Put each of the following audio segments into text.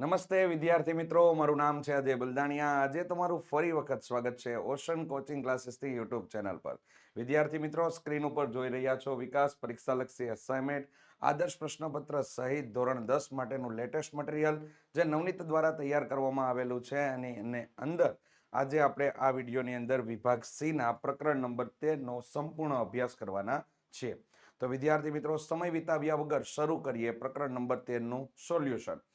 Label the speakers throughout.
Speaker 1: નમસ્તે વિદ્યાર્થી મિત્રો, મારું નામ છે અજય બલદાણિયા. આજે તમારું ફરી વખત સ્વાગત છે ઓશન કોચિંગ ક્લાસીસથી યુટ્યુબ ચેનલ પર. વિદ્યાર્થી મિત્રો, સ્ક્રીન ઉપર જોઈ રહ્યા છો વિકાસ પરીક્ષાલક્ષી અસાઇનમેન્ટ આદર્શ પ્રશ્નપત્ર સહિત ધોરણ દસ માટેનું લેટેસ્ટ મટીરિયલ જે નવનીત દ્વારા તૈયાર કરવામાં આવેલું છે અને એને અંદર આજે આપણે આ વિડીયોની અંદર વિભાગ સીના પ્રકરણ નંબર તેરનો સંપૂર્ણ અભ્યાસ કરવાના છીએ. તો વિદ્યાર્થી મિત્રો, સમય વિતાવ્યા વગર શરૂ કરીએ પ્રકરણ નંબર તેરનું સોલ્યુશન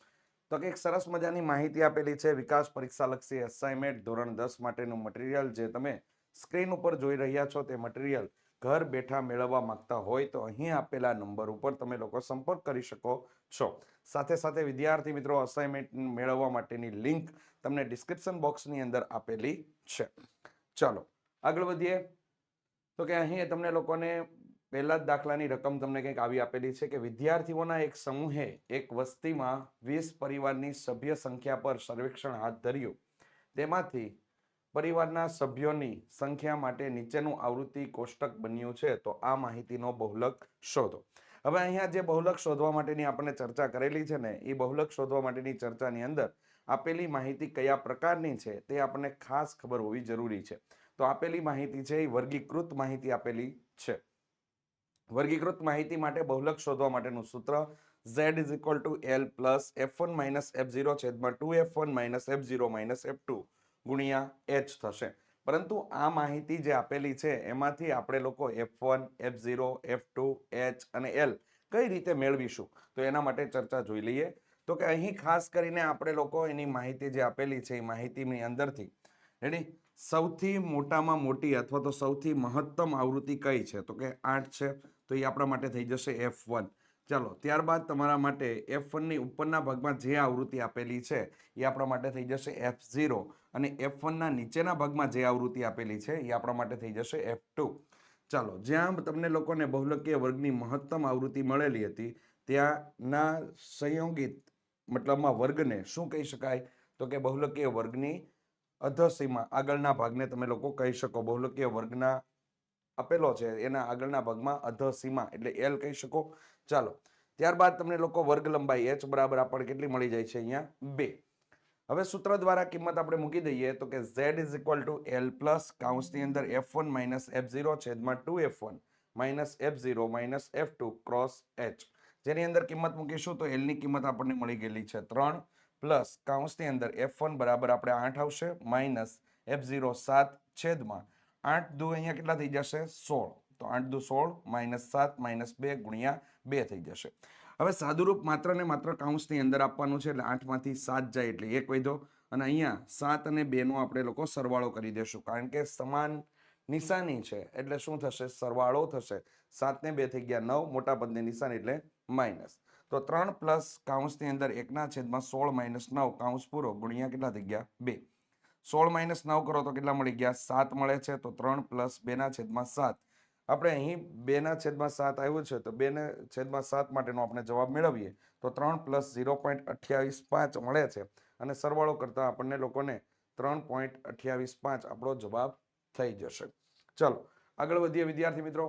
Speaker 1: તો કે એક સરસ મજાની માહિતી આપેલી છે, વિકાસ પરીક્ષાલક્ષી અસાઇનમેન્ટ ધોરણ દસ માટેનું મટીરિયલ જે તમે સ્ક્રીન ઉપર જોઈ રહ્યા છો, તે મટીરિયલ ઘર બેઠા મેળવવા માંગતા હોય તો અહીં આપેલા નંબર ઉપર તમે લોકો સંપર્ક કરી શકો છો. સાથે સાથે વિદ્યાર્થી મિત્રો અસાઇનમેન્ટ મેળવવા માટેની લિંક તમને ડિસ્ક્રિપ્શન બોક્સની અંદર આપેલી છે. ચાલો આગળ વધીએ. તો કે અહીં તમને લોકોને પહેલા જ દાખલાની રકમ તમને કંઈક આવી આપેલી છે કે વિદ્યાર્થીઓના એક સમૂહે એક વસ્તીમાં વીસ પરિવારની સભ્ય સંખ્યા પર સર્વેક્ષણ હાથ ધર્યું. તેમાંથી પરિવારના સભ્યોની સંખ્યા માટે નીચેનું આવૃત્તિ કોષ્ટક બન્યું છે. તો આ માહિતીનો બહુલક શોધો. હવે અહીંયા જે બહુલક શોધવા માટેની આપણને ચર્ચા કરેલી છે ને, એ બહુલક શોધવા માટેની ચર્ચાની અંદર આપેલી માહિતી કયા પ્રકારની છે તે આપણને ખાસ ખબર હોવી જરૂરી છે. તો આપેલી માહિતી છે એ વર્ગીકૃત માહિતી આપેલી છે. વર્ગીકૃત માહિતી માટે બહુલક શોધવા માટેનું સૂત્ર Z is equal to L plus F one minus F zero છેદમાં two F one minus F zero minus F two ગુણ્યા એચ થશે. પરંતુ આ માહિતી જે આપેલી છે, એમાંથી આપણે લોકો F one F zero F two H અને એલ કઈ રીતે મેળવીશું? તો એના માટે ચર્ચા જોઈ લઈએ. તો કે અહીં ખાસ કરીને આપણે લોકો એની માહિતી જે આપેલી છે, એ માહિતીની અંદરથી રેડી સૌથી મોટામાં મોટી અથવા તો સૌથી મહત્તમ આવૃત્તિ કઈ છે? તો કે આઠ છે. તો એ આપણા માટે થઈ જશે એફ વન ચાલો, ત્યારબાદ તમારા માટે એફ વનની ઉપરના ભાગમાં જે આવૃત્તિ આપેલી છે, એ આપણા માટે થઈ જશે એફ ઝીરો અને એફ વનના નીચેના ભાગમાં જે આવૃત્તિ આપેલી છે, એ આપણા માટે થઈ જશે એફ ટુ ચાલો, જ્યાં તમને લોકોને બહુલકીય વર્ગની મહત્તમ આવૃત્તિ મળેલી હતી, ત્યાંના સંયોગિત મતલબમાં વર્ગને શું કહી શકાય? તો કે બહુલકીય વર્ગની અધસીમા આગળના ભાગને તમે લોકો કહી શકો. બહુલકીય વર્ગના આપેલો છે એના આગળના ભાગમાં અધસીમા એટલે એલ કહી શકો. ચાલો, ત્યારબાદ તમને લોકો વર્ગ લંબાઈ એચ બરાબર આપણને કેટલી મળી જાય છે અહીંયા? બે. હવે સૂત્ર દ્વારા કિંમત આપણે મૂકી દઈએ તો કે Z is equal to L plus કાઉન્સની અંદર F one minus F zero છેદમાં two F one minus F zero minus F two cross H જેની અંદર કિંમત મૂકીશું તો એલની કિંમત આપણને મળી ગયેલી છે ત્રણ પ્લસ કાઉન્સની અંદર એફ વન બરાબર આપણે આઠ આવશે માઇનસ એફ ઝીરો સાત છેદમાં આઠ દુ અહીંયા કેટલા થઈ જશે? સોળ. તો આઠ દુ સોળ માઇનસ સાત માઇનસ બે ગુણ્યા બે થઈ જશે. હવે સાદુરૂપ માત્ર ને માત્ર કાઉન્સની અંદર આપવાનું છે એટલે આઠમાંથી સાત જાય એટલે એક વધો. અને અહીંયા સાત અને બેનો આપણે લોકો સરવાળો કરી દેશું. કારણ કે સમાન નિશાની છે એટલે શું થશે? સરવાળો થશે. સાત ને બે થઈ ગયા નવ, મોટા પદની નિશાની એટલે માઇનસ. તો ત્રણ પ્લસ કાઉન્સની અંદર એકના છેદમાં સોળ માઇનસ નવ કાઉન્સ પૂરો ગુણ્યા કેટલા થઈ ગયા? બે. સોળ માઇનસ નવ કરો તો કેટલા મળી ગયા? સાત મળે છે તો ત્રણ પ્લસ બેના છેદમાં સાત. આપણે અહીં બેના છેદમાં સાત આવ્યું છે તો બેને છેદમાં સાત માટેનો આપણે જવાબ મેળવીએ તો ત્રણ પ્લસ ઝીરો પોઈન્ટ અઠ્યાવીસ પાંચ મળે છે. અને સરવાળો કરતાં આપણને લોકોને ત્રણ પોઈન્ટ અઠ્યાવીસ પાંચ આપણો જવાબ થઈ જશે. ચલો, આગળ વધીએ વિદ્યાર્થી મિત્રો.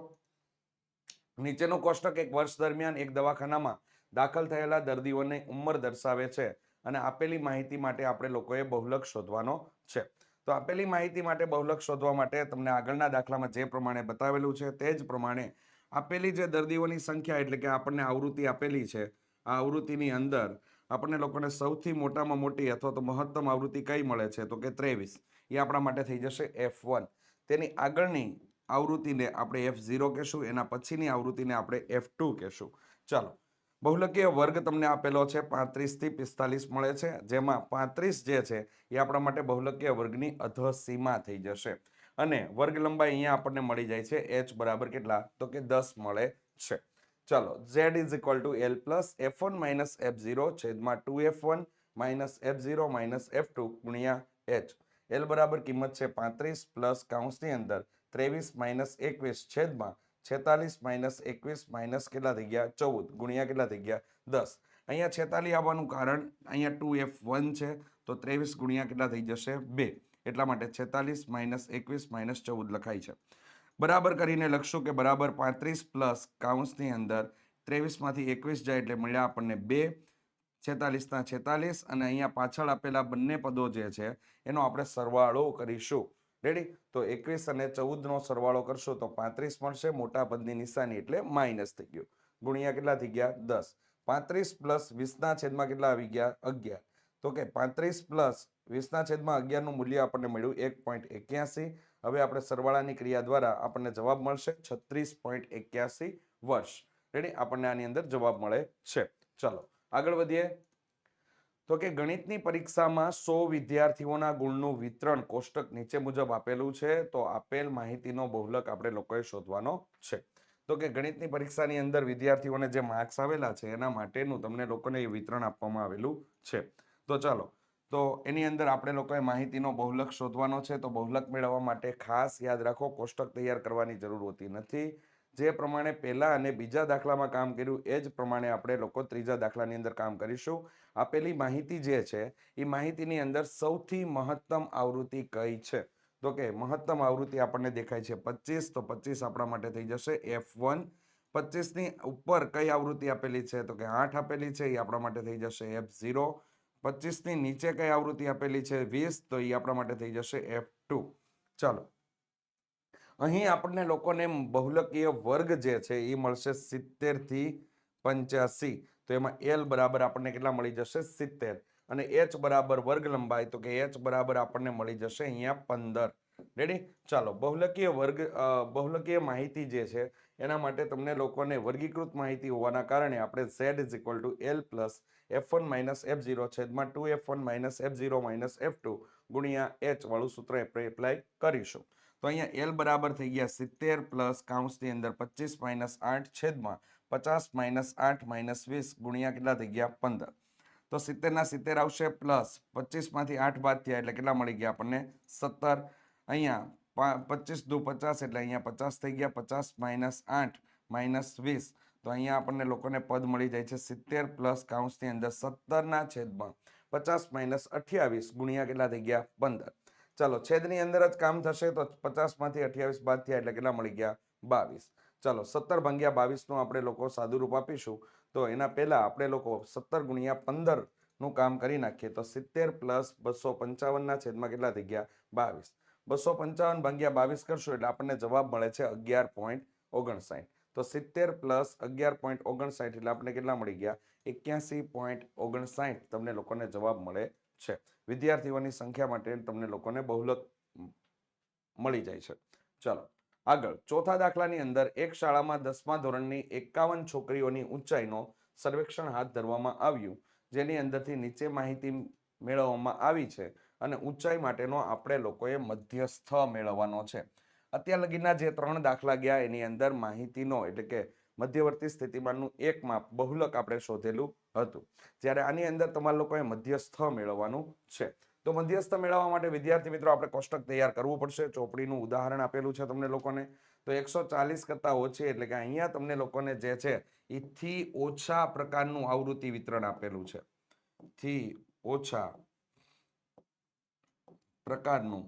Speaker 1: નીચેનો કોષ્ટક એક વર્ષ દરમિયાન એક દવાખાનામાં દાખલ થયેલા દર્દીઓની ઉંમર દર્શાવે છે. અને આપેલી માહિતી માટે આપણે લોકોએ બહુલક શોધવાનો છે. તો આપેલી માહિતી માટે બહુલક શોધવા માટે તમને આગળના દાખલામાં જે પ્રમાણે બતાવેલું છે તે જ પ્રમાણે આપેલી જે દર્દીઓની સંખ્યા એટલે કે આપણને આવૃત્તિ આપેલી છે, આ આવૃત્તિની અંદર આપણને લોકોને સૌથી મોટામાં મોટી અથવા તો મહત્તમ આવૃત્તિ કઈ મળે છે? તો કે ત્રેવીસ. એ આપણા માટે થઈ જશે એફ વન તેની આગળની આવૃત્તિને આપણે એફ ઝીરો કહેશું, એના પછીની આવૃત્તિને આપણે એફ ટુ કહેશું. ચાલો બહુલકીય વર્ગ તમને આપેલો છે, પાંત્રીસથી પિસ્તાલીસ મળે છે. જેમાં પાંત્રીસ જે છે, એ આપણા માટે બહુલકીય વર્ગની અધ સીમા થઈ જશે. અને વર્ગ લંબાઈ અહીંયા આપણને મળી જાય છે, એચ બરાબર કેટલા? તો કે દસ મળે છે. ચાલો, Z is equal to L plus F one minus F zero છેદમાં two F one minus F zero minus F two ગુણ્યા એચ. એલ બરાબર કિંમત છે પાંત્રીસ પ્લસ કાઉન્સની અંદર ત્રેવીસ માઇનસ એકવીસ છેદમાં છેતાલીસ માઇનસ એકવીસ માઇનસ કેટલા થઈ ગયા? ચૌદ. ગુણ્યા કેટલા થઈ ગયા? દસ. અહીંયા છેતાલીસ આવવાનું કારણ અહીંયા ટુ એફ વન છે, તો ત્રેવીસ ગુણ્યા કેટલા થઈ જશે? બે. એટલા માટે છેતાલીસ માઇનસ એકવીસ માઇનસ ચૌદ લખાય છે. બરાબર કરીને લખશું કે બરાબર પાંત્રીસ પ્લસ કાઉન્સની અંદર ત્રેવીસમાંથી એકવીસ જાય એટલે મળ્યા આપણને બે. છેતાલીસના છેતાલીસ અને અહીંયા પાછળ આપેલા બંને પદો જે છે, એનો આપણે સરવાળો કરીશું. રેડી તો એકવીસ અને ચૌદનો સરવાળો કરશો તો પાંત્રીસ મળશે મોટા પદની નિશાની એટલે માઇનસ થઈ ગયું. ગુણ્યા કેટલા થઈ ગયા? દસ. પાંત્રીસ પ્લસ વીસના છેદમાં કેટલા આવી ગયા? અગિયાર. તો કે પાંત્રીસ પ્લસ વીસના છેદમાં અગિયારનું મૂલ્ય આપણને મળ્યું એક પોઈન્ટ એક્યાસી. હવે આપણે સરવાળાની ક્રિયા દ્વારા આપણને જવાબ મળશે છત્રીસ પોઈન્ટ એક્યાસી વર્ષ. રેડી આપણને આની અંદર જવાબ મળે છે. ચલો, આગળ વધીએ. તો કે ગણિતની પરીક્ષામાં સો વિદ્યાર્થીઓના ગુણનું વિતરણ કોષ્ટક નીચે મુજબ આપેલું છે, તો આપેલ માહિતીનો બહુલક આપણે લોકોએ શોધવાનો છે. તો કે ગણિતની પરીક્ષાની અંદર વિદ્યાર્થીઓને જે માર્ક્સ આવેલા છે, એના માટેનું તમને લોકોને એ વિતરણ આપવામાં આવેલું છે. તો ચાલો, તો એની અંદર આપણે લોકોએ માહિતીનો બહુલક શોધવાનો છે, તો બહુલક મેળવવા માટે ખાસ યાદ રાખો, કોષ્ટક તૈયાર કરવાની જરૂર હોતી નથી. જે પ્રમાણે પહેલા અને બીજા દાખલામાં કામ કર્યું, એ જ પ્રમાણે આપણે લોકો ત્રીજા દાખલાની અંદર કામ કરીશું. આપેલી માહિતી જે છે, એ માહિતીની અંદર સૌથી મહત્તમ આવૃત્તિ કઈ છે? તો કે મહત્તમ આવૃત્તિ આપણને દેખાય છે પચીસ, તો પચીસ આપણા માટે થઈ જશે એફ વન. પચીસની ઉપર કઈ આવૃત્તિ આપેલી છે? તો કે આઠ આપેલી છે, એ આપણા માટે થઈ જશે એફ ઝીરો. પચીસની નીચે કઈ આવૃત્તિ આપેલી છે? વીસ, તો એ આપણા માટે થઈ જશે એફ ટુ. ચાલો. અહીં આપણને લોકોને બહુલકીય વર્ગ જે છે, એ મળશે સિત્તેરથી પંચ્યાસી. તો એમાં એલ બરાબર આપણને કેટલા મળી જશે? સિત્તેર. અને એચ બરાબર વર્ગ લંબાઈ તો કે એચ બરાબર આપણને મળી જશે અહીંયા પંદર. રેડી ચાલો, બહુલકીય વર્ગ બહુલકીય માહિતી જે છે, એના માટે તમને લોકોને વર્ગીકૃત માહિતી હોવાના કારણે આપણે Z is equal to L plus F one minus F zero છેદમાં two F one minus F zero minus F two ગુણ્યા એચ વાળું સૂત્ર એપ્લાય કરીશું. તો અહીંયા એલ બરાબર થઈ ગયા સિત્તેર પ્લસ કાઉન્સની અંદર પચીસ માઇનસ આઠ છેદમાં પચાસ માઇનસ આઠ માઇનસ વીસ ગુણ્યા કેટલા થઈ ગયા પંદર. તો સિત્તેરના સિત્તેર આવશે પ્લસ પચીસમાંથી આઠ બાદ થયા એટલે કેટલા મળી ગયા આપણને સત્તર. અહીંયા પચીસ દુ પચાસ એટલે અહીંયા પચાસ થઈ ગયા, પચાસ માઇનસ આઠ માઇનસ વીસ. તો અહીંયા આપણને લોકોને પદ મળી જાય છે સિત્તેર પ્લસ કાઉન્સની અંદર સત્તરના છેદમાં પચાસ માઇનસ અઠ્યાવીસ ગુણ્યા કેટલા થઈ ગયા પંદર. ચાલો છેદની અંદર જ કામ થશે તો પચાસમાંથી અઠ્યાવીસ બાદ થયા એટલે કેટલા મળી ગયા બાવીસ. ચાલો સત્તર ભાંગ્યા બાવીસનું આપણે લોકો સાદુરૂપ આપીશું. તો એના પહેલાં આપણે લોકો સત્તર ગુણ્યા પંદરનું કામ કરી નાખીએ. તો સિત્તેર પ્લસ બસો પંચાવનના છેદમાં કેટલા થઈ ગયા? બાવીસ. બસો પંચાવન ભાંગ્યા બાવીસ કરશું એટલે આપણને જવાબ મળે છે અગિયાર પોઈન્ટ ઓગણસાઠ. તો સિત્તેર પ્લસ અગિયાર પોઈન્ટ ઓગણસાઠ એટલે આપણને કેટલા મળી ગયા? એક્યાસી પોઈન્ટ ઓગણસાઠ તમને લોકોને જવાબ મળે છે. વિદ્યાર્થીઓની સંખ્યા માટે તમને લોકોને બહુલક મળી જાય છે. ચાલો. આગળ, ચોથા દાખલાની અંદર એક શાળામાં દસમા ધોરણની એકાવન છોકરીઓની ઊંચાઈનો સર્વેક્ષણ હાથ ધરવામાં આવ્યું, જેની અંદરથી નીચે માહિતી મેળવવામાં આવી છે અને ઊંચાઈ માટેનો આપણે લોકોએ મધ્યસ્થ મેળવવાનો છે. અત્યાર લગીના જે ત્રણ દાખલા ગયા, એની અંદર માહિતીનો એટલે કે મધ્યવર્તી સ્થિતિમાનનું એક માપ બહુલક આપણે શોધેલું હતું. જ્યારે આની અંદર તમારા લોકોએ મધ્યસ્થ મેળવવાનું છે. તો મધ્યસ્થ મેળવવા માટે વિદ્યાર્થી મિત્રો આપણે કોષ્ટક તૈયાર કરવું પડશે. ચોપડીનું ઉદાહરણ આપેલું છે તમને લોકોને. તો એકસો ચાલીસ કરતાં ઓછી એટલે કે અહીંયા તમને લોકોને જે છે એ થી ઓછા પ્રકારનું આવૃત્તિ વિતરણ આપેલું છે. થી ઓછા પ્રકારનું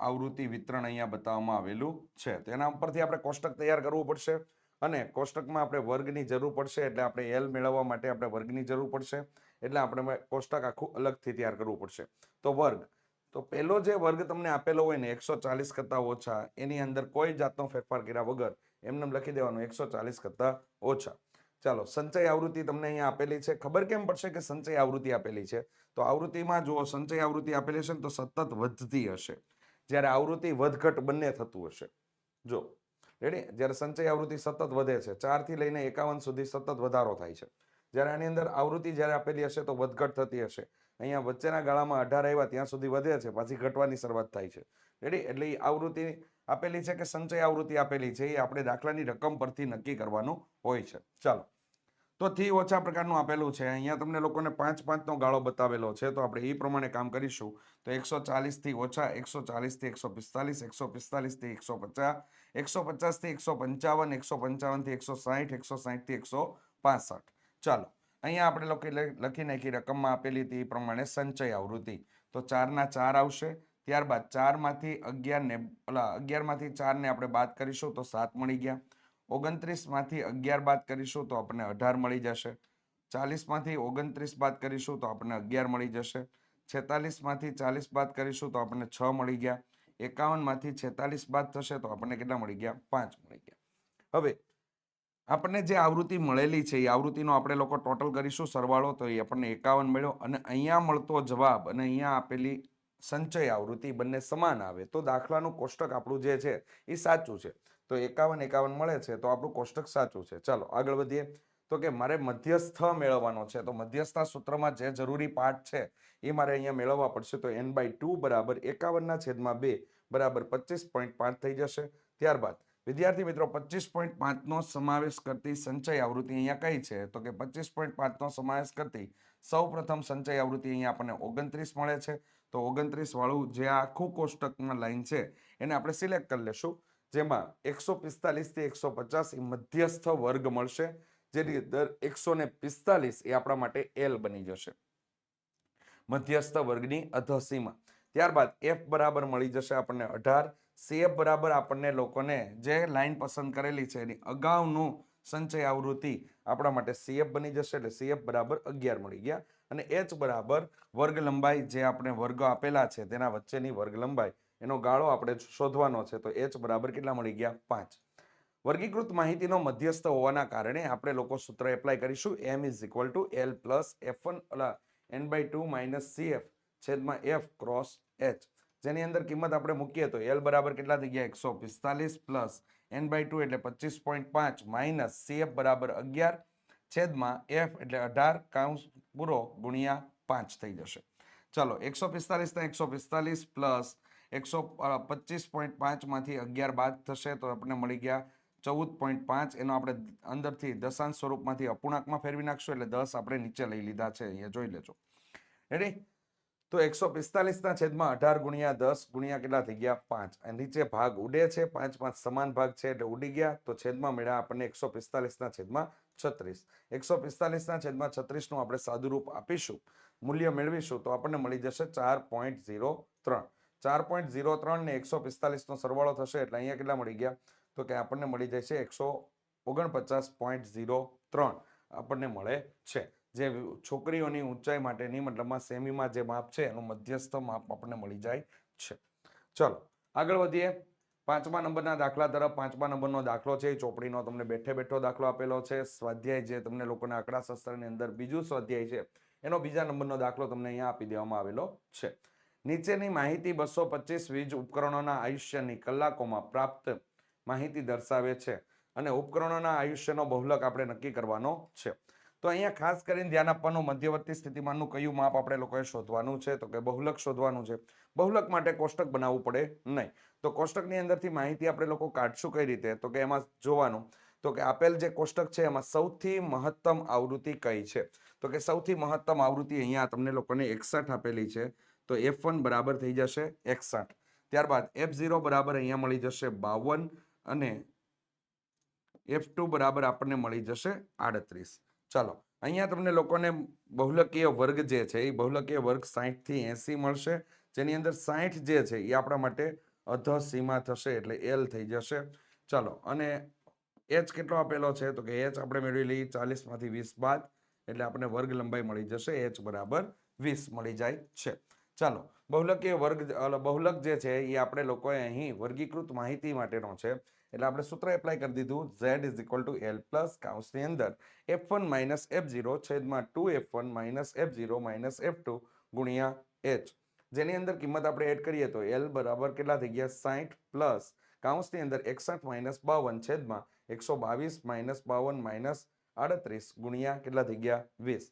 Speaker 1: આવૃત્તિ વિતરણ અહીંયા બતાવવામાં આવેલું છે. તો એના ઉપરથી આપણે કોષ્ટક તૈયાર કરવું પડશે અને કોષ્ટકમાં આપણે વર્ગની જરૂર પડશે એટલે આપણે એલ મેળવવા માટે આપણે વર્ગની જરૂર પડશે. એટલે આપણે કોષ્ટક આખું અલગથી તૈયાર કરવું પડશે. તો વર્ગ. તો પહેલો જે વર્ગ તમને આપેલો હોય ને એકસો ચાલીસ કરતાં ઓછા, એની અંદર કોઈ જાતનો ફેરફાર કર્યા વગર એમને લખી દેવાનું એકસો ચાલીસ કરતાં ઓછા. ચાલો, સંચય આવૃત્તિ તમને અહીંયા આપેલી છે. ખબર કેમ પડશે કે સંચય આવૃત્તિ આપેલી છે? તો આવૃત્તિમાં જુઓ, સંચય આવૃત્તિ આપેલી છે ને તો સતત વધતી હશે. જ્યારે આવૃત્તિ વધઘટ બંને થતું હશે. જો રેડી જ્યારે સંચય આવૃત્તિ સતત વધે છે, ચારથી લઈને એકાવન સુધી સતત વધારો થાય છે. જ્યારે આની અંદર આવૃત્તિ જ્યારે આપેલી હશે તો વધઘટ થતી હશે. અહીંયા વચ્ચેના ગાળામાં અઢાર આવ્યા, ત્યાં સુધી વધે છે, પાછી ઘટવાની શરૂઆત થાય છે. રેડી એટલે એ આવૃત્તિ આપેલી છે કે સંચય આવૃત્તિ આપેલી છે, એ આપણે દાખલાની રકમ પરથી નક્કી કરવાનું હોય છે. ચાલો. તો થી ઓછા પ્રકારનું આપેલું છે. અહીંયા તમને લોકોને પાંચ પાંચનો ગાળો બતાવેલો છે, તો આપણે એ પ્રમાણે કામ કરીશું. તો એકસો ચાલીસથી ઓછા એકસો ચાલીસથી એકસો પિસ્તાલીસ, એકસો પિસ્તાલીસથી એકસો પચાસ, એકસો પચાસથી એકસો પંચાવન, એકસો પંચાવનથી એકસો સાહીઠ, એકસો સાહીઠથી એકસો પાસઠ. ચાલો, અહીંયા આપણે લખી લખી નાખી રકમમાં આપેલી હતી, એ પ્રમાણે સંચય આવૃત્તિ. તો ચારના ચાર આવશે, ત્યારબાદ ચારમાંથી અગિયારને ઓલા અગિયારમાંથી ચારને આપણે બાદ કરીશું તો સાત મળી ગયા. ઓગણત્રીસમાંથી અગિયાર બાદ કરીશું તો આપણને અઢાર મળી જશે. ચાલીસમાંથી ઓગણત્રીસ બાદ કરીશું તો આપણને અગિયાર મળી જશે. છેતાલીસમાંથી ચાલીસ બાદ કરીશું તો આપણને છ મળી ગયા. એકાવનમાંથી છેતાલીસ બાદ થશે તો આપણને કેટલા મળી ગયા? પાંચ મળી ગયા. હવે આપણને જે આવૃત્તિ મળેલી છે, એ આવૃત્તિનો આપણે લોકો ટોટલ કરીશું. સરવાળો તો એ આપણને એકાવન મળ્યો અને અહીંયા મળતો જવાબ અને અહીંયા આપેલી સંચય આવૃત્તિ બંને સમાન આવે. તો દાખલાનું કોષ્ટક આપણું જે છે, એ સાચું છે. તો એકાવન એકાવન મળે છે, તો આપણું કોષ્ટક સાચું છે. ચાલો, આગળ વધીએ. તો કે મારે મધ્યસ્થ મેળવવાનો છે. તો મધ્યસ્થના સૂત્રમાં જે જરૂરી પાઠ છે, એ મારે અહીંયા મેળવવા પડશે. તો એન બાય ટુ બરાબર એકાવનના છેદમાં બે બરાબર પચીસ પોઈન્ટ પાંચ થઈ જશે. ત્યારબાદ વિદ્યાર્થી મિત્રો, પચીસ પોઈન્ટ પાંચનો સમાવેશ કરતી સંચય આવૃત્તિ અહીંયા કઈ છે? તો કે પચીસ પોઈન્ટ પાંચનો સમાવેશ કરતી સૌ પ્રથમ સંચય આવૃત્તિ અહીંયા આપણને ઓગણત્રીસ મળે છે. તો ઓગણત્રીસ વાળું જે આખું કોષ્ટકમાં લાઈન છે, એને આપણે સિલેક્ટ કરી લેશું. જેમાં એકસો પિસ્તાલીસથી એકસો પચાસ મધ્યસ્થ વર્ગ મળશે, જેની દર એકસો ને પિસ્તાલીસ એ આપણા માટે એલ બની જશે. મધ્યસ્થ વર્ગની અધસીમા. ત્યારબાદ એફ બરાબર મળી જશે આપણને અઢાર સીએફ બરાબર આપણને લોકોને જે લાઈન પસંદ કરેલી છે એની અગાઉનું સંચય આવૃત્તિ આપણા માટે સીએફ બની જશે એટલે સીએફ બરાબર અગિયાર મળી ગયા. અને એચ બરાબર વર્ગ લંબાઈ જે આપણે વર્ગ આપેલા છે તેના વચ્ચેની વર્ગ લંબાઈ એનો ગાળો આપણે શોધવાનો છે તો એચ બરાબર કેટલા મળી ગયા? પાંચ. વર્ગીકૃત માહિતીનો મધ્યસ્થ હોવાના કારણે આપણે લોકો સૂત્ર એપ્લાય કરીશું. M is equal to L plus F one N by two minus CF છેદમાં એફ ક્રોસ એચ જેની અંદર કિંમત આપણે મૂકીએ તો એલ બરાબર કેટલા થઈ ગયા? એકસો પિસ્તાલીસ પ્લસ એન બાય ટુ એટલે પચીસ પોઈન્ટ પાંચ માઇનસ સીએફ બરાબર અગિયાર છેદમાં એફ એટલે અઢાર કાઉન્સ પૂરો ગુણ્યા પાંચ થઈ જશે. ચલો, એકસો પિસ્તાલીસના એકસો પિસ્તાલીસ પ્લસ એકસો પચીસ પોઈન્ટ પાંચમાંથી અગિયાર બાદ થશે તો આપણને મળી ગયા ચૌદ પોઈન્ટ પાંચ. એનો આપણે અંદરથી દશાંશ સ્વરૂપમાંથી અપૂર્ણાંકમાં ફેરવી નાખશું એટલે દસ આપણે નીચે લઈ લીધા છે, અહીંયા જોઈ લેજો. રેડી તો એકસો પિસ્તાલીસના છેદમાં અઢાર ગુણ્યા દસ ગુણ્યા કેટલા થઈ ગયા? પાંચ. નીચે ભાગ ઉડે છે. પાંચ પાંચ સમાન ભાગ છે એટલે ઉડી ગયા. તો છેદમાં મળ્યા આપણને એકસો પિસ્તાલીસના છેદમાં છત્રીસ. એકસો પિસ્તાલીસના છેદમાં છત્રીસનું આપણે સાદુરૂપ આપીશું. મૂલ્ય મેળવીશું તો આપણને મળી જશે ચાર પોઈન્ટ ઝીરો ત્રણ. ચાર પોઈન્ટ ઝીરો ત્રણ ને એકસો પિસ્તાલીસનો સરવાળો થશે એટલે અહીંયા કેટલા મળી ગયા? તો કે આપણને મળી જાય છે એકસો ઓગણપચાસ પોઈન્ટ ઝીરો ત્રણ. આપણને મળે છે. જે છોકરીઓની ઊંચાઈ માટેની મતલબમાં સેમીમાં જે માપ છે, એનું મધ્યસ્થ માપ આપણને મળી જાય છે. ચલો, આગળ વધીએ. પાંચમા નંબરના દાખલા તરફ, પાંચમા નંબરનો દાખલો છે. ચોપડીનો તમને બેઠે બેઠો દાખલો આપેલો છે. સ્વાધ્યાય જે તમને લોકોના આંકડા શસ્ત્રની અંદર બીજું સ્વાધ્યાય છે, એનો બીજા નંબરનો દાખલો તમને અહીંયા આપી દેવામાં આવેલો છે. નીચેની માહિતી બસો પચીસ વીજ ઉપકરણોના આયુષ્યની કલાકોમાં પ્રાપ્ત માહિતી દર્શાવે છે. અને ઉપકરણોના આયુષ્યનો બહુલક આપણે નક્કી કરવાનો છે. તો અહીંયા ખાસ કરીને ધ્યાન આપવાનું, મધ્યવર્તી સ્થિતિમાનનું કયું માપ આપણે લોકોએ શોધવાનું છે? તો કે બહુલક શોધવાનું છે. બહુલક માટે કોષ્ટક બનાવવું પડે નહીં. તો કોષ્ટકની અંદરથી માહિતી આપણે લોકો કાઢશું કઈ રીતે? તો કે એમાં જોવાનું. તો કે આપેલ જે કોષ્ટક છે, એમાં સૌથી મહત્તમ આવૃત્તિ કઈ છે? તો કે સૌથી મહત્તમ આવૃત્તિ અહીંયા તમને લોકોને એકસઠ આપેલી છે. તો એફ વન બરાબર થઈ જશે એકસઠ. ત્યારબાદ એફ ઝીરો બરાબર અહીંયા મળી જશે બાવન અને એફ ટુ બરાબર આપણને મળી જશે આડત્રીસ. ચાલો, અહીંયા તમને લોકોને બહુલકીય વર્ગ જે છે, એ બહુલકીય વર્ગ સાહીઠથી એસી મળશે. જેની અંદર સાહીઠ જે છે, એ આપણા માટે અધ સીમા થશે એટલે એલ થઈ જશે. ચાલો, અને એચ કેટલો આપેલો છે? તો કે એચ આપણે મેળવી લઈએ ચાલીસમાંથી વીસ બાદ, એટલે આપણને વર્ગ લંબાઈ મળી જશે, એચ બરાબર વીસ મળી જાય છે. ચાલો, બહુલકીય વર્ગ બહુલક જે છે, એ આપણે લોકોએ અહીં વર્ગીકૃત માહિતી માટેનો છે. એટલે આપણે સૂત્ર એપ્લાય કરી દીધું. Z is equal to L plus કાઉન્સની અંદર. F one minus F zero છેદમાં two F one minus F zero minus F two ગુણ્યા એચ જેની અંદર કિંમત આપણે એડ કરીએ તો એલ બરાબર કેટલા થઈ ગયા? સાઠ પ્લસ કાઉન્સની અંદર એકસઠ માઇનસ બાવન છેદમાં એકસો બાવીસ માઇનસ બાવન માઇનસ આડત્રીસ ગુણ્યા કેટલા થઈ ગયા? વીસ.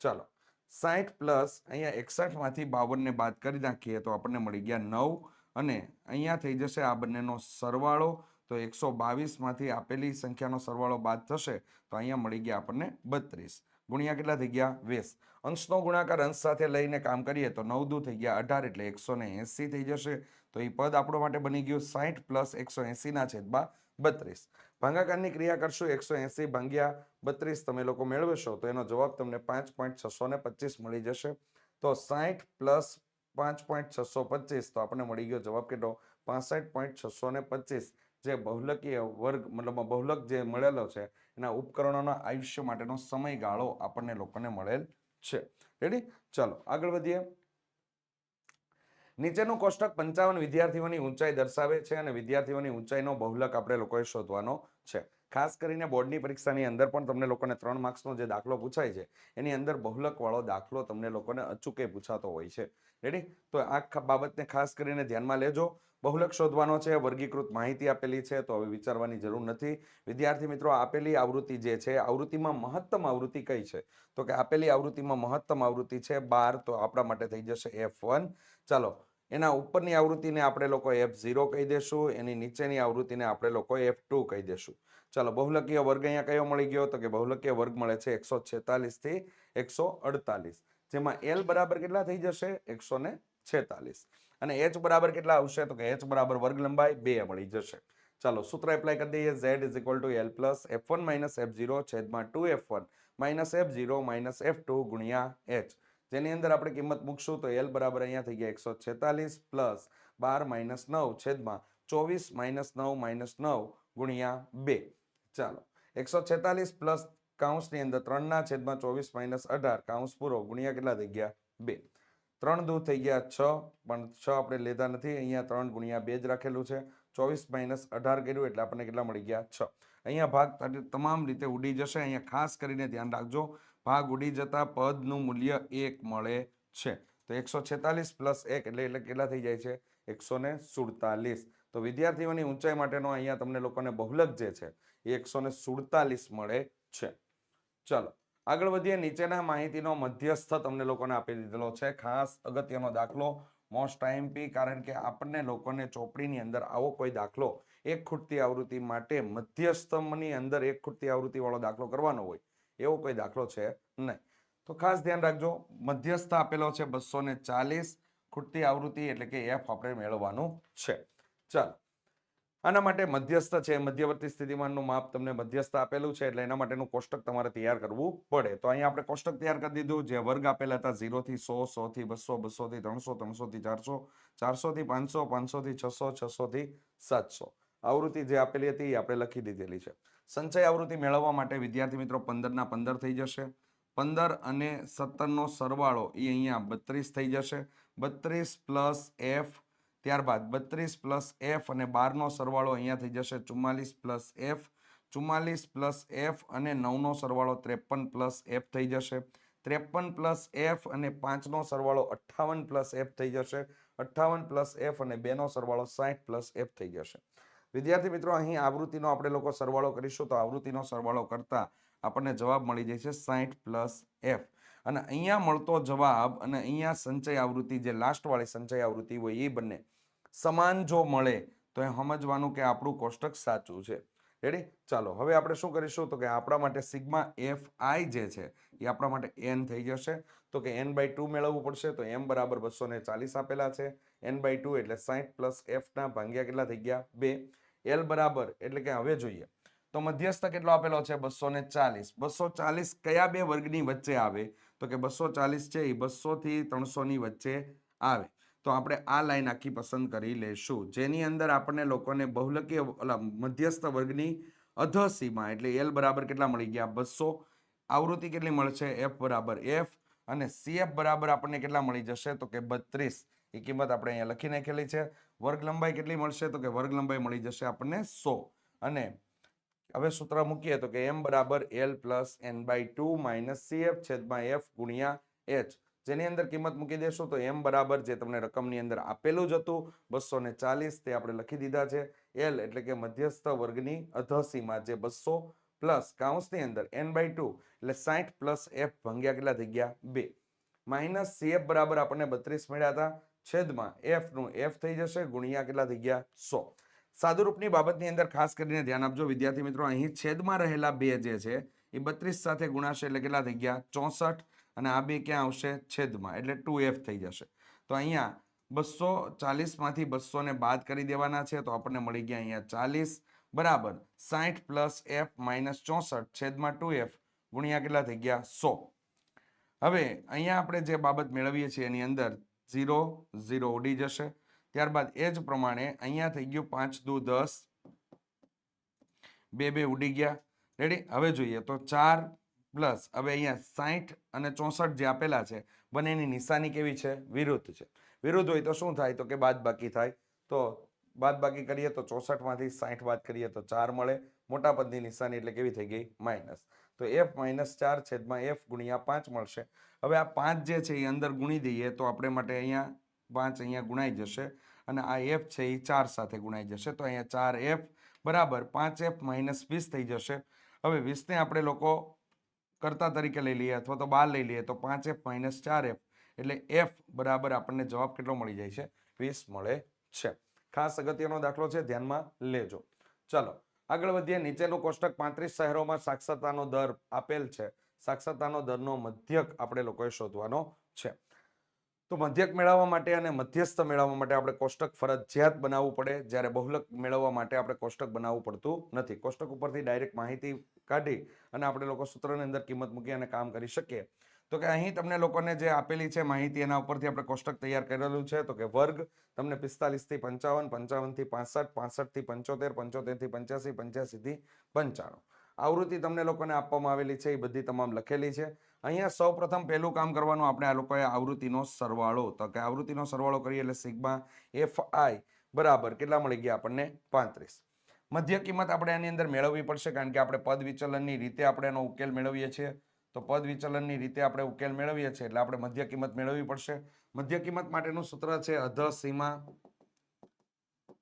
Speaker 1: ચાલો. સાઠ પ્લસ અહીંયા એકસઠમાંથી બાવનને બાદ કરી નાખીએ તો આપણને મળી ગયા નવ અને અહીંયા થઈ જશે આ બંનેનો સરવાળો. તો એકસો બાવીસમાંથી આપેલી સંખ્યાનો સરવાળો બાદ થશે, તો અહીંયા મળી ગયા આપણને બત્રીસ. ગુણ્યા કેટલા થઈ ગયા? વીસ. અંશનો ગુણાકાર અંશ સાથે લઈને કામ કરીએ તો નવ દુ થઈ ગયા અઢાર એટલે એકસો ને એંસી થઈ જશે. તો એ પદ આપણો માટે બની ગયું સાઠ પ્લસ એકસો એંસીના છેદમાં બત્રીસ. ભાંગાકારની ક્રિયા કરશું, એકસો એંસી ભાંગ્યા બત્રીસ તમે લોકો મેળવશો તો એનો જવાબ તમને પાંચ પોઈન્ટ છસો ને પચીસ મળી જશે. તો સાઠ પ્લસ પાંચ પોઈન્ટ છસો પચીસ તો આપણને મળી ગયો જવાબ કેટલો? પાસઠ પોઈન્ટ છસો ને પચીસ. જે બહુલકીય વર્ગ, મતલબ બહુલક જે મળેલો છે, એના ઉપકરણોના આયુષ્ય માટેનો સમયગાળો આપણને લોકોને મળેલ છે. રેડી ચાલો, આગળ વધીએ. નીચેનું કોષ્ટક પંચાવન વિદ્યાર્થીઓની ઊંચાઈ દર્શાવે છે અને વિદ્યાર્થીઓની ઊંચાઈનો બહુલક આપણે લોકોએ શોધવાનો છે. ખાસ કરીને બોર્ડની પરીક્ષાની અંદર પણ તમને લોકોને ત્રણ માર્ક્સનો જે દાખલો પૂછાય છે, એની અંદર બહુલકવાળો દાખલો તમને લોકોને અચૂકે પૂછાતો હોય છે. રેડી તો આ બાબતને ખાસ કરીને ધ્યાનમાં લેજો. બહુલક શોધવાનો છે, વર્ગીકૃત માહિતી આપેલી છે, તો હવે વિચારવાની જરૂર નથી. વિદ્યાર્થી મિત્રો, આપેલી આવૃત્તિ જે છે, આવૃત્તિમાં મહત્તમ આવૃત્તિ કઈ છે? તો કે આપેલી આવૃત્તિમાં મહત્તમ આવૃત્તિ છે બાર, તો આપણા માટે થઈ જશે એફ વન. ચાલો, એના ઉપરની આવૃત્તિને આપણે લોકો એફ ઝીરો કહી દેશું, એની નીચેની આવૃત્તિને આપણે લોકો એફ ટુ કહી દેશું. ચાલો, બહુલકીય વર્ગ અહીંયા કયો મળી ગયો? તો કે બહુલકીય વર્ગ મળે છે એકસો છેતાલીસથી એકસો અડતાલીસ. જેમાં એલ બરાબર કેટલા થઈ જશે? એકસો ને છેતાલીસ. અને એચ બરાબર કેટલા આવશે? તો કે એચ બરાબર વર્ગ લંબાઈ બે મળી જશે. ચાલો, સૂત્ર એપ્લાય કરી દઈએ. Z is equal to L plus F one minus F zero છેદમાં two F one minus F zero minus F two ગુણ્યા એચ જેની અંદર આપણે કિંમત મૂકશું તો એલ બરાબર અહીંયા થઈ ગયા એકસો છેતાલીસ પ્લસ બાર માઇનસ નવ છેદમાં ચોવીસ માઇનસ નવ માઇનસ નવ ગુણ્યા બે. ચાલો, એકસો છેતાલીસ પ્લસ કાઉન્સની અંદર ત્રણના છેદમાં ચોવીસ માઇનસ અઢાર કાઉન્સ પૂરો ગુણ્યા કેટલા થઈ ગયા? બે. ત્રણ દૂ થઈ ગયા છ, પણ છ આપણે લેતા નથી. અહીંયા ત્રણ ગુણ્યા બે જ રાખેલું છે. ચોવીસ માઇનસ અઢાર કર્યું એટલે આપણને કેટલા મળી ગયા? છ. અહીંયા ભાગ તમામ રીતે ઉડી જશે. અહીંયા ખાસ કરીને ધ્યાન રાખજો. ભાગ ઉડી જતા પદનું મૂલ્ય એક મળે છે. તો એકસો છેતાલીસ પ્લસ એક એટલે એટલે કેટલા થઈ જાય છે? એકસો ને સુડતાલીસ. તો વિદ્યાર્થીઓની ઊંચાઈ માટેનો અહીંયા તમને લોકોને બહુલક જે છે, એ એકસો ને સુડતાલીસ મળે છે. ચાલો. આગળ વધીએ, નીચેના માહિતીનો મધ્યસ્થ તમને લોકોને આપી દીધેલો છે. ખાસ અગત્યનો દાખલો મોસ્ટ આઈએમપી કારણ કે આપણને લોકોને ચોપડીની અંદર આવો કોઈ દાખલો, એક ખૂટતી આવૃત્તિ માટે મધ્યસ્થમની અંદર એક ખૂટતી આવૃત્તિ વાળો દાખલો કરવાનો હોય, એવો કોઈ દાખલો છે નહીં. તો ખાસ ધ્યાન રાખજો, મધ્યસ્થ આપેલો છે બસો ને ચાલીસ, ખૂટતી આવૃત્તિ એટલે કે એફ આપણે મેળવવાનું છે. ચાલો. આના માટે મધ્યસ્થ છે, મધ્યવર્તી સ્થિતિમાનનું માપ તમને મધ્યસ્થ આપેલું છે, એટલે એના માટેનું કોષ્ટક તમારે તૈયાર કરવું પડે. તો અહીંયા આપણે કોષ્ટક તૈયાર કરી દીધું, જે વર્ગ આપેલા હતા ઝીરોથી સો સોથી બસો બસોથી ત્રણસો ત્રણસોથી ચારસો ચારસોથી પાંચસો પાંચસોથી છસો છસોથી સાતસો. આવૃત્તિ જે આપેલી હતી એ આપણે લખી દીધેલી છે. સંચય આવૃત્તિ મેળવવા માટે વિદ્યાર્થી મિત્રો પંદરના પંદર થઈ જશે. પંદર અને સત્તરનો સરવાળો એ અહીંયા બત્રીસ થઈ જશે. બત્રીસ પ્લસ એફ ત્યારબાદ બત્રીસ પ્લસ એફ અને બારનો સરવાળો અહીંયા થઈ જશે ચુમ્માલીસ પ્લસ એફ, ચુમ્માલીસ પ્લસ એફ અને નવનો સરવાળો ત્રેપન પ્લસ એફ થઈ જશે. ત્રેપન પ્લસ એફ અને પાંચનો સરવાળો અઠ્ઠાવન પ્લસ એફ થઈ જશે. અઠ્ઠાવન પ્લસ એફ અને બેનો સરવાળો સાઠ પ્લસ એફ થઈ જશે. વિદ્યાર્થી મિત્રો, અહીં આવૃત્તિનો આપણે લોકો સરવાળો કરીશું તો આવૃત્તિનો સરવાળો કરતાં આપણને જવાબ મળી જાય છે સાઠ પ્લસ એફ. અને અહીંયા મળતો જવાબ અને અહીંયા સંચય આવૃત્તિ જે લાસ્ટવાળી સંચય આવૃત્તિ હોય એ બંને. સમાન જો મળે, તો એ સમજવાનું કે આપણું કોષ્ટક સાચું છે. રેડી ચાલો, હવે આપણે શું કરીશું? તો કે આપણા માટે સિગ્મા એફ આઈ જે છે, એ આપણા માટે એન થઈ જશે. તો કે એન બાય ટુ મેળવવું પડશે, તો એમ બરાબર બસો ને ચાલીસ આપેલા છે. એન બાય ટુ એટલે સાઠ પ્લસ એફના ભાંગ્યા કેટલા થઈ ગયા? બે. એલ બરાબર, એટલે કે હવે જોઈએ. તો મધ્યસ્થ કેટલો આપેલો છે? બસો ને ચાલીસ. બસો ચાલીસ કયા બે વર્ગની વચ્ચે આવે? તો કે બસો ચાલીસ છે, એ બસો થી ત્રણસો ની વચ્ચે આવે. તો આપણે આ લાઈન આખી પસંદ કરી લેશું. જેની અંદર આપણને લોકોને બહુલકીય ઓલા મધ્યસ્થ વર્ગની અધસીમા એટલે એલ બરાબર કેટલા મળી ગયા? બસો. આવૃત્તિ કેટલી મળશે? એફ બરાબર એફ. અને સીએફ બરાબર આપણને કેટલા મળી જશે? તો કે બત્રીસ. એ કિંમત આપણે અહીંયા લખી નાખેલી છે. વર્ગ લંબાઈ કેટલી મળશે? તો કે વર્ગ લંબાઈ મળી જશે આપણને સો. અને હવે સૂત્ર મૂકીએ તો કે એમ બરાબર L plus N by two minus C F છેદમાં એફ ગુણ્યા એચ. જેની અંદર કિંમત મૂકી દેશો તો એમ બરાબર જે તમને રકમની અંદર આપેલું જ હતું, બસો ને ચાલીસ તે આપણે લખી દીધા છે. એલ એટલે કે મધ્યસ્થ વર્ગની અધસીમા જે બસો પ્લસ કાઉન્સની અંદર એન બાય ટુ એટલે સાઠ પ્લસ એફ ભંગ્યા કેટલા થઈ ગયા? બે. માઇનસ સીએફ બરાબર આપણને બત્રીસ મળ્યા હતા. છેદમાં એફનું એફ થઈ જશે, ગુણ્યા કેટલા થઈ ગયા? સો. સાદુરૂપની બાબતની અંદર ખાસ કરીને ધ્યાન આપજો, વિદ્યાર્થી મિત્રો, અહીં છેદમાં રહેલા બે જે છે, એ બત્રીસ સાથે ગુણાશે એટલે કેટલા થઈ ગયા? ચોસઠ. અને આ બે ક્યાં આવશે? છેદમાં. એટલે ટુ એફ થઈ જશે. તો અહીંયા બસો ચાલીસમાંથી બસોને બાદ કરી દેવાના છે, તો આપણને મળી ગયા અહીંયા ચાલીસ. બરાબર. સાઠ પ્લસ એફ માઇનસ ચોસઠ, છેદમાં ટુ એફ, ગુણ્યા કેટલા થઈ ગયા? સો. હવે અહીંયા આપણે જે બાબત મેળવીએ છીએ એની અંદર ઝીરો ઝીરો ઉડી જશે. ત્યારબાદ એ જ પ્રમાણે અહીંયા થઈ ગયું પાંચ, દુ, દસ. બે બે ઉડી ગયા. રેડી હવે જોઈએ તો ચાર પ્લસ હવે અહીંયા સાહીઠ અને ચોસઠ જે આપેલા છે, બંનેની નિશાની કેવી છે? વિરુદ્ધ છે. વિરુદ્ધ હોય તો શું થાય? તો કે બાદ બાકી થાય. તો બાદ બાકી કરીએ તો ચોસઠમાંથી સાહીઠ બાદ કરીએ તો ચાર મળે. મોટા પદની નિશાની એટલે કેવી થઈ ગઈ? માઇનસ તો એફ માઇનસ ચાર છેદમાં એફ ગુણ્યા પાંચ મળશે. હવે આ પાંચ જે છે એ અંદર ગુણી દઈએ તો આપણે માટે અહીંયા પાંચ અહીંયા ગુણાઈ જશે અને આ એફ છે એ ચાર સાથે ગુણાઈ જશે. તો અહીંયા ચાર એફ બરાબર પાંચ એફ માઇનસ વીસ થઈ જશે. હવે વીસને આપણે લોકો કરતા તરીકે લઈ લઈએ અથવા તો બાર લઈ લઈએ, તો પાંચ એફ માઇનસ ચાર એફ. એટલે એફ બરાબર આપણને જવાબ કેટલો મળી જાય છે? વીસ મળે છે. ખાસ અગત્યનો દાખલો છે, ધ્યાનમાં લેજો. ચલો, આગળ વધીએ. નીચેનું કોષ્ટક પાંત્રીસ શહેરોમાં સાક્ષરતાનો દર આપેલ છે. સાક્ષરતાનો દરનો મધ્યક આપણે લોકોએ શોધવાનો છે. તો મધ્યક મેળવવા માટે અને મધ્યસ્થ મેળવવા માટે આપણે કોષ્ટક ફરજિયાત બનાવવું પડે. જ્યારે બહુલક મેળવવા માટે આપણે કોષ્ટક બનાવવું પડતું નથી. કોષ્ટક ઉપરથી ડાયરેક્ટ માહિતી કાઢી અને આપણે લોકો સૂત્રની અંદર કિંમત મૂકી અને કામ કરી શકીએ. તો કે અહીં તમને લોકોને જે આપેલી છે માહિતી એના ઉપરથી આપણે કોષ્ટક તૈયાર કરેલું છે. તો કે વર્ગ તમને પિસ્તાલીસથી પંચાવન પંચાવનથી પાસઠ પાસઠથી પંચોતેર પંચોતેરથી પંચ્યાસી પંચ્યાસી થી પંચાણું. આવૃત્તિ તમને લોકોને આપવામાં આવેલી છે, એ બધી તમામ લખેલી છે. અહીંયા સૌ પ્રથમ પહેલું કામ કરવાનું આપણે આ લોકોએ આવૃત્તિનો સરવાળો. તો કે આવૃત્તિનો સરવાળો કરીએ એટલે સિગ્મા એફ આઈ બરાબર કેટલા મળી ગયા આપણને? પાંત્રીસ. મધ્ય કિંમત આપણે આની અંદર મેળવવી પડશે કારણ કે આપણે પદ વિચલનની રીતે આપણે એનો ઉકેલ મેળવીએ છીએ. તો પદ વિચલનની રીતે આપણે ઉકેલ મેળવીએ છીએ એટલે આપણે મધ્ય કિંમત મેળવવી પડશે. મધ્ય કિંમત માટેનું સૂત્ર છે અધ સીમા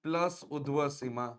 Speaker 1: પ્લસ ઉધ્વ સીમા.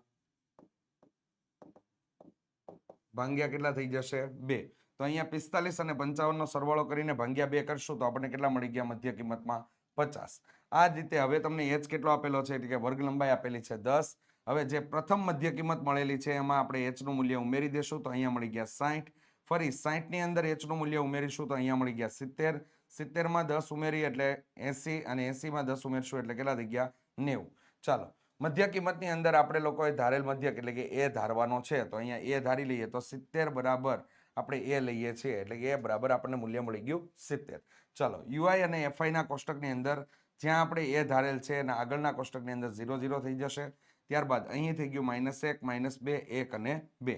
Speaker 1: ભાંગ્યા કેટલા થઈ જશે? બે. તો અહીંયા પિસ્તાલીસ અને પંચાવનનો સરવાળો કરીને ભાંગ્યા બે કરશું તો આપણને કેટલા મળી ગયા મધ્ય કિંમતમાં પચાસ. આ જ રીતે હવે તમને એચ કેટલો આપેલો છે? એટલે કે વર્ગ લંબાઈ આપેલી છે દસ. હવે જે પ્રથમ મધ્ય કિંમત મળેલી છે, એમાં આપણે એચનું મૂલ્ય ઉમેરી દેશું તો અહીંયા મળી ગયા સાઠ ફરી સાઠની અંદર એચનું મૂલ્ય ઉમેરીશું તો અહીંયા મળી ગયા સિત્તેર. સિત્તેરમાં દસ ઉમેરી એટલે એસી અને એસીમાં દસ ઉમેરશું એટલે કેટલા થઈ ગયા નેવું. ચાલો, મધ્ય કિંમતની અંદર આપણે લોકોએ ધારેલ મધ્યક એટલે કે એ ધારવાનો છે, તો અહીંયા એ ધારી લઈએ તો સિત્તેર બરાબર આપણે એ લઈએ છીએ એટલે કે એ બરાબર આપણને મૂલ્ય મળી ગયું સિત્તેર. ચાલો યુઆઈ અને એફઆઈના કોષ્ટકની અંદર જ્યાં આપણે એ ધારેલ છે અને આગળના કોષ્ટકની અંદર ઝીરો ઝીરો થઈ જશે. ત્યારબાદ અહીં થઈ ગયું માઇનસ એક માઇનસ બે, એક અને બે.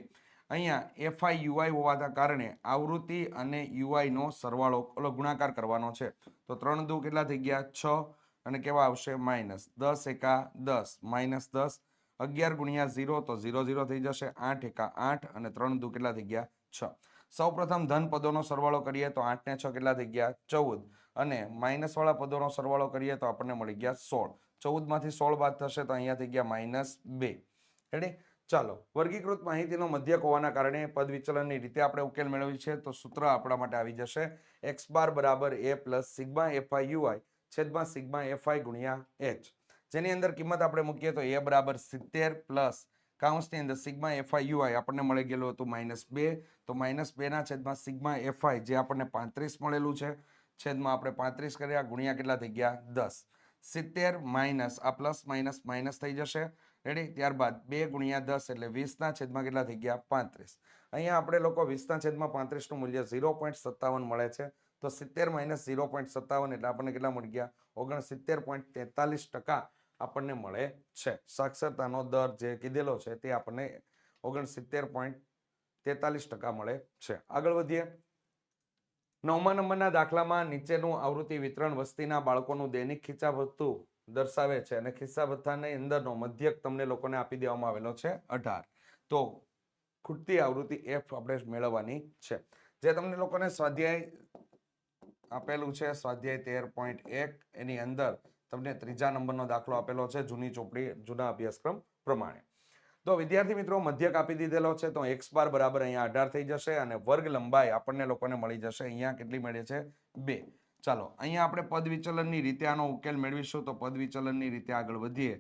Speaker 1: અહીંયા એફઆઈ યુઆઈ હોવાના કારણે આવૃત્તિ અને યુઆઈનો સરવાળો ઓલો ગુણાકાર કરવાનો છે. તો ત્રણ દુ કેટલા થઈ ગયા? છ. અને કેવા આવશે? માઇનસ દસ એકા દસ. માઇનસ દસ અગિયાર ગુણ્યા ઝીરો તો ઝીરો ઝીરો થઈ જશે. આઠ એકા આઠ અને ત્રણ દુ કેટલા થઈ ગયા? છ. સૌ પ્રથમ ધન પદોનો સરવાળો કરીએ તો આઠ ને છ કેટલા થઈ ગયા? ચૌદ. અને માઇનસ વાળા પદોનો સરવાળો કરીએ તો આપણને મળી ગયા સોળ. ચૌદમાંથી સોળ બાદ થશે તો અહીંયા થઈ ગયા માઇનસ બે. રેડી ચાલો, વર્ગીકૃત માહિતીનો મધ્યક હોવાના કારણે પદ વિચલનની રીતે આપણે ઉકેલ મેળવી છે તો સૂત્ર આપણા માટે આવી જશે. એક્સ બાર બરાબર A plus sigma F I U I છેદમાં સિગ્મા એફઆઈ ગુણ્યા એચ જેની અંદર કિંમત આપણે મૂકીએ તો એ બરાબર સિત્તેર પ્લસ કાઉન્સની અંદર સિગ્મા એફઆઈ યુઆઈ આપણને મળી ગયેલું હતું માઇનસ બે. તો માઇનસ બેના છેદમાં સિગ્મા એફઆઈ જે આપણને પાંત્રીસ મળેલું છે. છેદમાં આપણે પાંત્રીસ કર્યા, ગુણ્યા કેટલા થઈ ગયા? દસ. સિત્તેર માઇનસ, આ પ્લસ માઇનસ માઇનસ થઈ જશે. રેડી ત્યારબાદ બે ગુણ્યા દસ એટલે વીસના છેદમાં કેટલા થઈ ગયા? પાંત્રીસ. અહીંયા આપણે લોકો વીસના છેદમાં પાંત્રીસનું મૂલ્ય ઝીરો પોઈન્ટ સત્તાવન મળે છે. તો સિત્તેર માઇનસ ઝીરો પોઈન્ટ સત્તાવન એટલે આપણને કેટલા મળી ગયા? ઓગણસિત્તેર પોઈન્ટ તેતાલીસ ટકા આપણને મળે છે. સાક્ષરતાનો દર જે કીધેલો છે તે આપણને ઓગણસિત્તેર પોઈન્ટ તેતાલીસ ટકા મળે છે. આગળ વધીએ. નવમા નંબરના દાખલામાં નીચેનું આવૃત્તિ વિતરણ વસ્તીના બાળકોનું દૈનિક ખીચા ભથ્થું દર્શાવે છે અને ખિસ્સા ભથ્થાની અંદરનો મધ્યક તમને લોકોને આપી દેવામાં આવેલો છે અઢાર. તો ખૂટતી આવૃત્તિ એફ આપણે મેળવવાની છે. જે તમને લોકોને સ્વાધ્યાય આપેલું છે, સ્વાધ્યાય તેર પોઈન્ટ એક, એની અંદર તમને ત્રીજા નંબરનો દાખલો આપેલો છે જૂની ચોપડી, જૂના અભ્યાસક્રમ પ્રમાણે. તો વિદ્યાર્થી મિત્રો, મધ્યક આપી દીધેલો છે તો એક્સ બાર બરાબર અહીંયા અઢાર થઈ જશે અને વર્ગ લંબાઈ આપણને લોકોને મળી જશે. અહીંયા કેટલી મળે છે? બે. ચાલો, અહીંયા આપણે પદ વિચલનની રીતે આનો ઉકેલ મેળવીશું તો પદ વિચલનની રીતે આગળ વધીએ.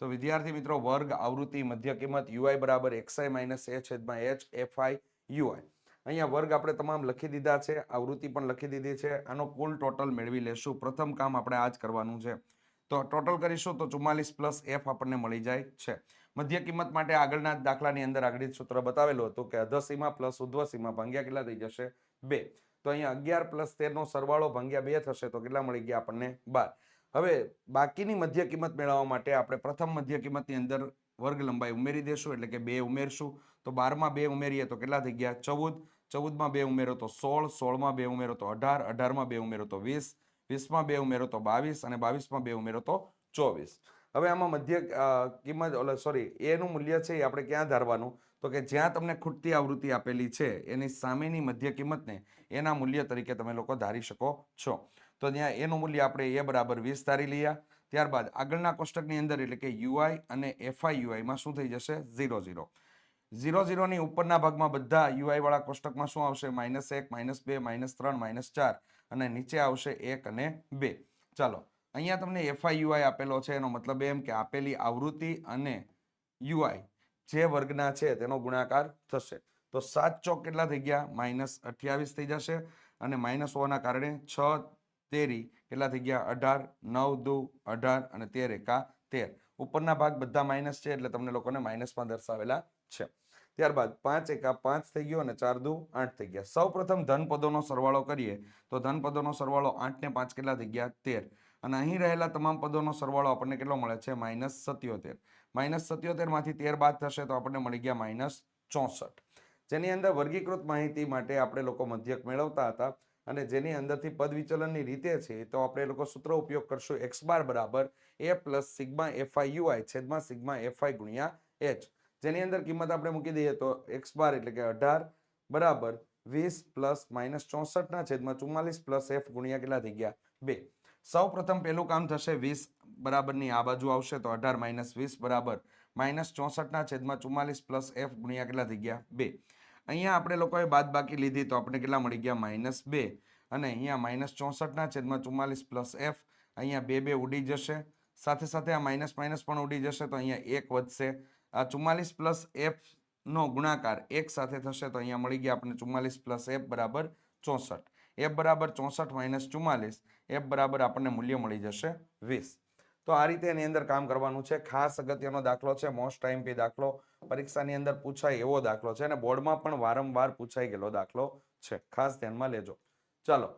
Speaker 1: તો વિદ્યાર્થી મિત્રો, વર્ગ આવૃત્તિ મધ્ય કિંમત યુઆઈ બરાબર એક્સઆઈ માઇનસ એ છેદમાં એચ એફઆઈ યુઆઈ અહીંયા વર્ગ આપણે તમામ લખી દીધા છે, આવૃત્તિ પણ લખી દીધી છે. આનો કુલ ટોટલ મેળવી લેશું. પ્રથમ કામ આપણે આ જ કરવાનું છે. તો ટોટલ કરીશું તો ચુમ્માલીસ પ્લસ એફ આપણને મળી જાય છે. મધ્ય કિંમત માટે આગળના દાખલાની અંદર આગળ સૂત્ર બતાવેલું હતું કે અધસીમા પ્લસ ઉધ્વસીમા ભાંગ્યા કેટલા થઈ જશે? બે. તો અહીંયા અગિયાર પ્લસ તેરનો સરવાળો ભાંગ્યા બે થશે, તો કેટલા મળી ગયા આપણને બાર. હવે બાકીની મધ્ય કિંમત મેળવવા માટે આપણે પ્રથમ મધ્ય કિંમતની અંદર વર્ગ લંબાઈ ઉમેરી દેશું, એટલે કે બે ઉમેરશું. તો બારમાં બે ઉમેરીએ તો કેટલા થઈ ગયા? ચૌદ. ચૌદમાં બે ઉમેરો તો સોળ. સોળમાં બે ઉમેરો તો અઢાર. અઢારમાં બે ઉમેરો તો વીસ. વીસમાં બે ઉમેરો તો બાવીસ. અને બાવીસમાં બે ઉમેરો તો ચોવીસ. હવે આમાં મધ્ય કિંમત, ઓલે સોરી એનું મૂલ્ય છે એ આપણે ક્યાં ધારવાનું? તો કે જ્યાં તમને ખૂટતી આવૃત્તિ આપેલી છે, એની સામેની મધ્ય કિંમતને એના મૂલ્ય તરીકે તમે લોકો ધારી શકો છો. તો ત્યાં એનું મૂલ્ય આપણે એ બરાબર વીસ ધારી લઈએ. ત્યારબાદ આગળના કોષ્ટકની અંદર એટલે કે યુઆઈ અને એફઆઈ યુઆઈમાં શું થઈ જશે? Zero zero. ઝીરો ઝીરોની ઉપરના ભાગમાં બધા યુઆઈ વાળા કોષ્ટકમાં શું આવશે? માઇનસ એક, માઇનસ બે, માઇનસ ત્રણ, માઇનસ ચાર અને નીચે આવશે એક અને બે. ચાલો અહીંયા તમને એફઆઈ યુઆઈ આપેલો છે. એનો મતલબ એમ કે આપેલી આવૃત્તિ અને યુઆઈ જે વર્ગના છે તેનો ગુણાકાર થશે. તો સાત ચોક કેટલા થઈ ગયા? માઇનસ અઠ્યાવીસ થઈ જશે અને માઇનસ હોવાના કારણે છ તેરી કેટલા થઈ ગયા? અઢાર, નવ, દુ, અઢાર અને તેર એકા તેર. ઉપરના ભાગ બધા માઇનસ છે એટલે તમને લોકોને માઇનસમાં દર્શાવેલા છે. ત્યારબાદ પાંચ એકા પાંચ થઈ ગયો અને ચાર દુ આઠ થઈ ગયા. સૌ પ્રથમ ધન સરવાળો કરીએ તો ધન પદોનો સરવાળો આઠ ને પાંચ કેટલા થઈ ગયા? તેર. અને અહીં રહેલા તમામ પદોનો સરવાળો આપણને કેટલો મળે છે? માઇનસ સત્યોતેર. માઇનસ સત્યોતેરમાંથી તેર બાદ થશે તો આપણને મળી ગયા માઇનસ ચોસઠ. જેની અંદર વર્ગીકૃત માહિતી માટે આપણે લોકો મધ્યક મેળવતા હતા અને જેની અંદરથી પદ વિચલનની રીતે છે, તો આપણે લોકો સૂત્ર ઉપયોગ કરશું એક્સ બાર બરાબર A plus sigma F I U I છેદમાં સિગ્મા એફઆઈ ગુણ્યા એચ. જેની અંદર કિંમત આપણે મૂકી દઈએ તો એક્સ બાર એટલે કે અઢાર બરાબર વીસ પ્લસ માઇનસ ચોસઠના છેદમાં ચુમ્માલીસ પ્લસ એફ ગુણ્યા કેટલા થઈ ગયા? બે. સૌ પ્રથમ પહેલું કામ થશે વીસ બરાબરની આ બાજુ આવશે તો અઢાર માઇનસ વીસ બરાબર. માઇનસ ચોસઠના છેદમાં ચુમ્માલીસ પ્લસ એફ ગુણ્યા કેટલા થઈ ગયા? બે. અહીંયા આપણે લોકોએ બાદ બાકી લીધી તો આપણે કેટલા મળી ગયા? માઇનસ બે. અને અહીંયા માઇનસ ચોસઠના છેદમાં ચુમ્માલીસ પ્લસ એફ અહીંયા બે બે ઉડી જશે. સાથે સાથે આ માઇનસ માઇનસ પણ ઉડી જશે તો અહીંયા એક વધશે. આ ચુમ્માલીસ પ્લસ એફનો ગુણાકાર એક સાથે થશે તો અહીંયા મળી ગયા આપણને ચુમ્માલીસ પ્લસ એફ બરાબર ચોસઠ. એફ બરાબર ચોસઠ માઇનસ ચુમ્માલીસ એફ બરાબર આપણને મૂલ્ય મળી જશે વીસ. તો આ રીતે એની અંદર કામ કરવાનું છે. ખાસ અગત્યનો દાખલો છે. મોસ્ટ ટાઈમ પી દાખલો. પરીક્ષાની અંદર પૂછાય એવો દાખલો છે અને બોર્ડમાં પણ વારંવાર પૂછાઈ ગયેલો દાખલો છે. ખાસ ધ્યાનમાં લેજો. ચાલો.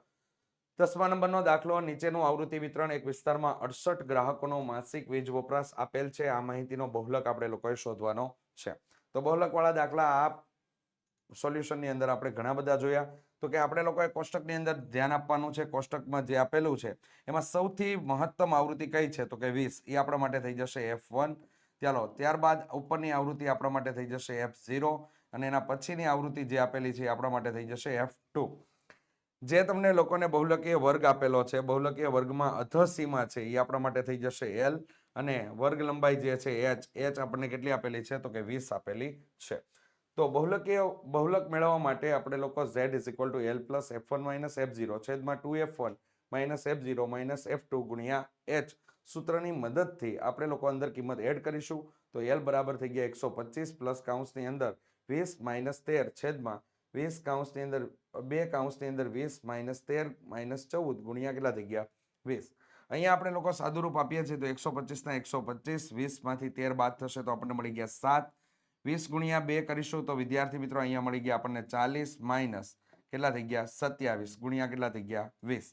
Speaker 1: દસમા નંબરનો દાખલો, નીચેનું આવૃત્તિ વિતરણ એક વિસ્તારમાં અડસઠ ગ્રાહકોનો માસિક વીજ વપરાશ આપેલ છે. આ માહિતીનો બહુલક આપણે લોકોએ શોધવાનો છે. તો બહુલકવાળા દાખલા આ સોલ્યુશનની અંદર આપણે ઘણા બધા જોયા. તો કે આપણે લોકોએ કોષ્ટકની અંદર ધ્યાન આપવાનું છે, કોષ્ટકમાં જે આપેલું છે, એમાં સૌથી મહત્તમ આવૃત્તિ કઈ છે? તો કે વીસ. એ આપણા માટે થઈ જશે એફ વન. ચાલો, ત્યારબાદ ઉપરની આવૃત્તિ આપણા માટે થઈ જશે એફ ઝીરો અને એના પછીની આવૃત્તિ જે આપેલી છે આપણા માટે થઈ જશે એફ ટુ. જે તમને લોકોને બહુલકીય વર્ગ આપેલો છે, બહુલકીય વર્ગમાં અધસીમા છે એ આપણા માટે થઈ જશે એલ. અને વર્ગ લંબાઈ જે છે, એચ. એચ આપણને કેટલી આપેલી છે? તો કે વીસ આપેલી છે. તો બહુલકીય, બહુલક મેળવવા માટે આપણે લોકો Z is equal to L plus F one minus F zero છેદમાં two F one minus F zero minus F two ગુણ્યા એચ સૂત્રની મદદથી આપણે લોકો અંદર કિંમત એડ કરીશું. તો એલ બરાબર થઈ ગયા એકસો પચીસ પ્લસ કાઉન્સની અંદર વીસ માઇનસ તેર છેદમાં વીસ કાઉન્સની અંદર, બે કાઉન્સની અંદર વીસ માઇનસ તેર માઇનસ ચૌદ ગુણ્યા કેટલા થઈ ગયા વીસ. અહીંયા આપણે લોકો સાદુરૂપ આપીએ છીએ તો એકસો પચીસના એકસો પચીસ, વીસમાંથી તેર બાદ થશે તો આપણને મળી ગયા સાત. વીસ ગુણ્યા બે કરીશું તો વિદ્યાર્થી મિત્રો અહીંયા મળી ગયા આપણને ચાલીસ માઇનસ કેટલા થઈ ગયા? સત્યાવીસ. ગુણ્યા કેટલા થઈ ગયા? વીસ.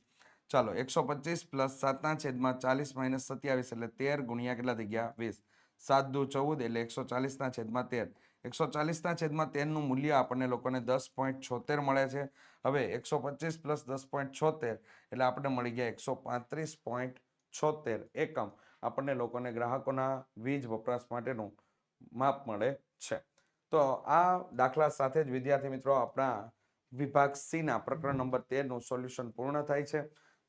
Speaker 1: ચાલો, એકસો પચીસ પ્લસ સાતના છેદમાં ચાલીસ માઇનસ સત્યાવીસ એટલે તેર ગુણ્યા કેટલા થઈ ગયા? વીસ. સાત દુ ચૌદ એટલે એકસો ચાલીસના છેદમાં તેર. એકસો ચાલીસના છેદમાં તેરનું મૂલ્ય આપણને લોકોને દસ પોઈન્ટ છોતેર મળે છે. હવે એકસો પચીસ પ્લસ દસ પોઈન્ટ છોતેર એટલે આપણને મળી ગયા એકસો પાંત્રીસ પોઈન્ટ છોતેર એકમ. આપણને લોકોને ગ્રાહકોના વીજ વપરાશ માટેનું માપ મળે છે. તો આ દાખલા સાથે જ વિદ્યાર્થી મિત્રો આપણા વિભાગ સી ના પ્રકરણ નંબર તેરનું સોલ્યુશન પૂર્ણ થાય છે.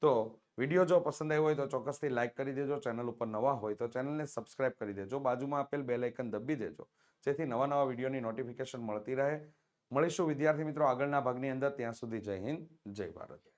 Speaker 1: તો વીડિયો જો પસંદ આવ્યો હોય તો ચોક્કસથી લાઈક કરી દેજો, ચેનલ ઉપર નવા હોય તો ચેનલને સબસ્ક્રાઇબ કરી દેજો. બાજુમાં આપેલ બેલ આઇકન દબી દેજો, જેથી નવા નવા વિડીયોની નોટિફિકેશન મળતી રહે. મળીશું વિદ્યાર્થી મિત્રો આગળના ભાગની અંદર. ત્યાં સુધી જય હિન્દ, જય ભારત.